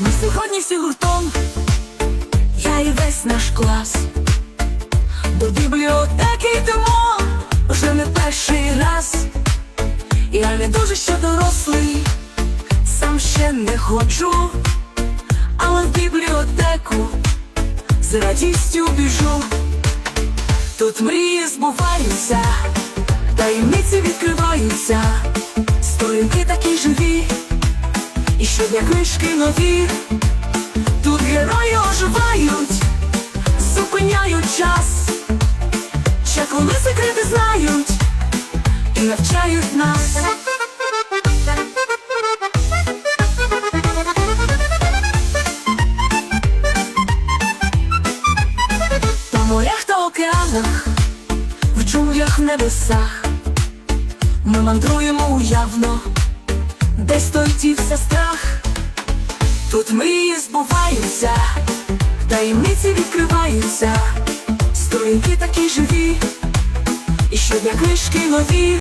Ми сьогодні всі гуртом, я і весь наш клас. До бібліотеки йдемо вже не перший раз. Я не дуже ще дорослий, сам ще не ходжу, але в бібліотеку з радістю біжу. Тут мрії збуваються, таємниці відкриваються, щодня книжки нові. Тут герої оживають, зупиняють час, чаклуни секрети знають і навчають нас. По морях та океанах, в джунглях, в небесах, ми мандруємо уявно, десь тойтівся страх. Тут мрії збуваються, таємниці відкриваються, сторінки такі живі, і щодня книжки нові.